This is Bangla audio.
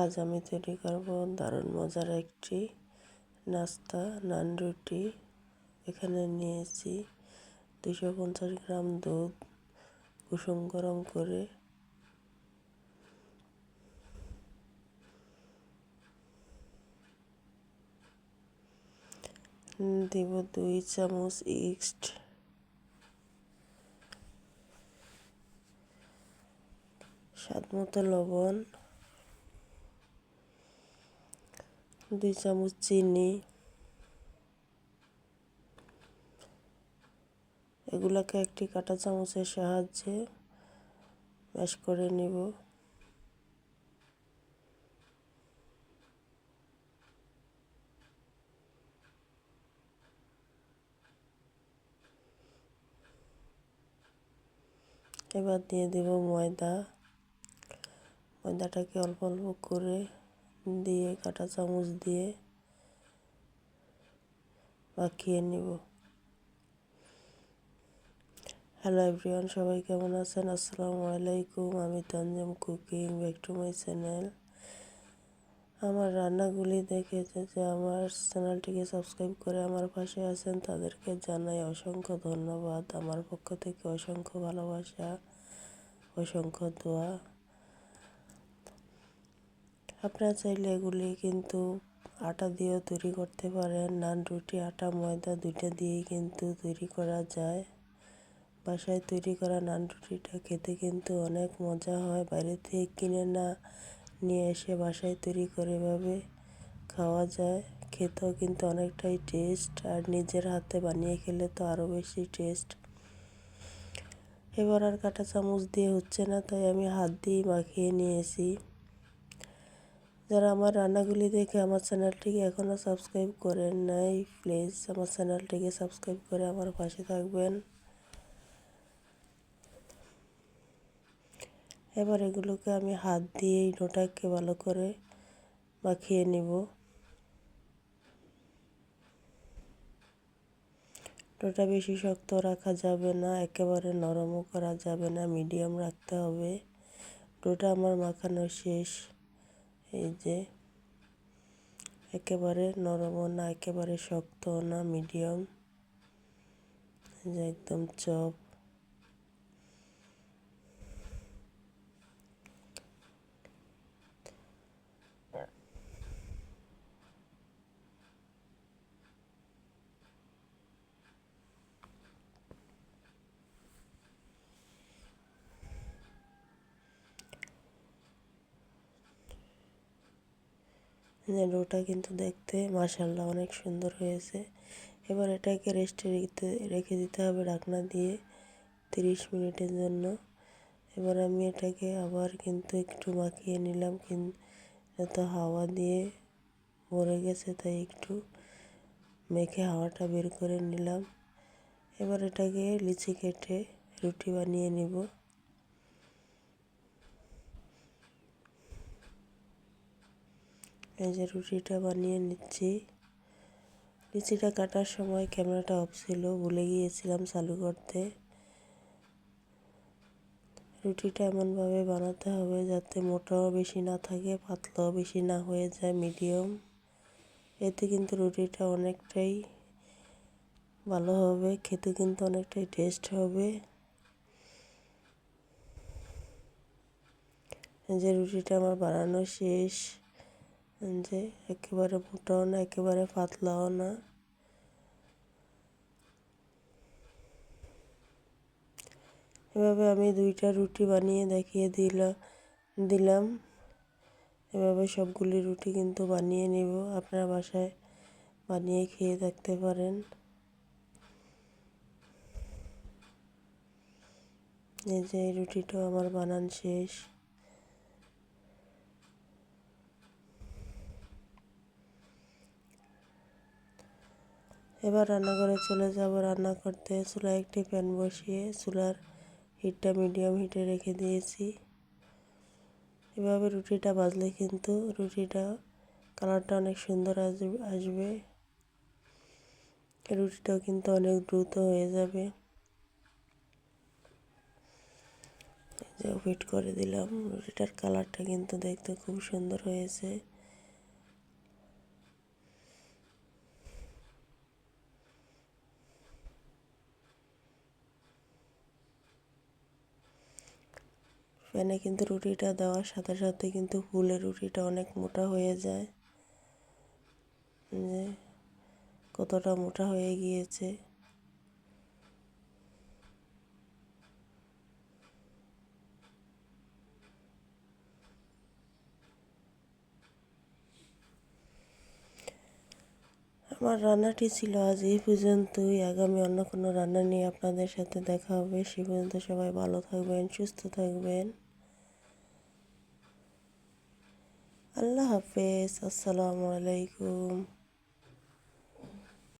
আজ আমি তৈরি করব দারুণ মজার একটি নাস্তা, নান রুটি। এখানে নিয়েছি দুশো পঞ্চাশ গ্রাম দুধ, কুসুম গরম করে। দিব দুই চামচ ইস্ট। স্বাদ মতো লবণ। দুই চামচ চিনি। এগুলোকে একটি কাঁটা চামচের সাহায্যে ম্যাশ করে নিব। এবার দিয়ে দেব ময়দা। ময়দাটাকে অল্প অল্প করে দিয়ে, কাঁটা চামচ দিয়ে মাখিয়ে নিব। হ্যালো এভরিওয়ান সবাই কেমন আছেন? আসসালামু আলাইকুম। আমি Tanjum cooking, back to my channel. আমার রান্নাগুলি দেখে যে আমার চ্যানেলটিকে সাবস্ক্রাইব করে আমার পাশে আছেন, তাদেরকে জানাই অসংখ্য ধন্যবাদ। আমার পক্ষ থেকে অসংখ্য ভালোবাসা, অসংখ্য দোয়া। আপনারা চাইলে এগুলি কিন্তু আটা দিয়েও তৈরি করতে পারেন। নান, রুটি, আটা, ময়দা দুইটা দিয়েই কিন্তু তৈরি করা যায়। বাসায় তৈরি করা নান, রুটিটা খেতে কিন্তু অনেক মজা হয়। বাইরে থেকে কিনে না নিয়ে এসে বাসায় তৈরি করে এভাবে খাওয়া যায়। খেতেও কিন্তু অনেকটাই টেস্ট। আর নিজের হাতে বানিয়ে খেলে তো আরও বেশি টেস্ট। এবার আর কাটা চামচ দিয়ে হচ্ছে না, তাই আমি হাত দিয়েই মাখিয়ে নিয়েছি। যারা আমার রান্নাগুলি দেখে আমার চ্যানেলটিকে এখনও সাবস্ক্রাইব করেন নাই, প্লিজ আমার চ্যানেলটিকে সাবস্ক্রাইব করে আমার পাশে থাকবেন। এবার এগুলোকে আমি হাত দিয়েই ডোটাকে ভালো করে মাখিয়ে নিব। ডোটা বেশি শক্ত রাখা যাবে না, একেবারে নরমও করা যাবে না, মিডিয়াম রাখতে হবে। ডোটা আমার মাখানো শেষ। এই যে একেবারে নরমও না একেবারে শক্ত না মিডিয়াম যে একদম চপ। রোটা কিন্তু দেখতে মাসাল্লাহ অনেক সুন্দর হয়েছে। এবার এটাকে রেস্টে রেখে রেখে দিতে হবে ঢাকনা দিয়ে তিরিশ মিনিটের জন্য। এবার আমি এটাকে আবার কিন্তু একটু মাখিয়ে নিলাম কিন্তু হাওয়া দিয়ে ভরে গেছে, তাই একটু মেখে হাওয়াটা বের করে নিলাম। এবার এটাকে লিচি কেটে রুটি বানিয়ে নিব। এই যে রুটিটা বানিয়ে নিচ্ছি। লিচিটা কাটার সময় ক্যামেরাটা অফ ছিল, ভুলে গিয়েছিলাম চালু করতে। রুটিটা এমনভাবে বানাতে হবে যাতে মোটাও বেশি না থাকে, পাতলাও বেশি না হয়ে যায় মিডিয়াম এতে কিন্তু রুটিটা অনেকটাই ভালো হবে, খেতে কিন্তু অনেকটাই টেস্ট হবে। যে রুটিটা আমার বানানো শেষ। যে একেবারে মোটাও না, একেবারে পাতলাও না। এভাবে আমি দুইটা রুটি বানিয়ে দেখিয়ে দিলাম দিলাম। এভাবে সবগুলি রুটি কিন্তু বানিয়ে নিব। আপনার বাসায় বানিয়ে খেয়ে দেখতে পারেন। এই যে রুটিটাও আমার বানান শেষ। এবার রান্নাঘরে চলে যাব। রান্না করতে চুলায় একটি প্যান বসিয়ে চুলার হিটটা মিডিয়াম হিটে রেখে দিয়েছি। এভাবে রুটিটা বাজলে কিন্তু রুটিটা কালারটা অনেক সুন্দর আসবে রুটিটাও কিন্তু অনেক দ্রুত হয়ে যাবে। ফিট করে দিলাম। রুটিটার কালারটা কিন্তু দেখতে খুব সুন্দর হয়েছে। প্যানে কিন্তু রুটিটা দেওয়ার সাথে সাথে কিন্তু ফুলের রুটিটা অনেক মোটা হয়ে যায়। যে কতটা মোটা হয়ে গিয়েছে। আমার রান্নাটি ছিল আজ এই পর্যন্তই। আগামী অন্য কোনো রান্না নিয়ে আপনাদের সাথে দেখা হবে। সে পর্যন্ত সবাই ভালো থাকবেন, সুস্থ থাকবেন। আল্লাহ হাফেজ, আসসালামু আলাইকুম।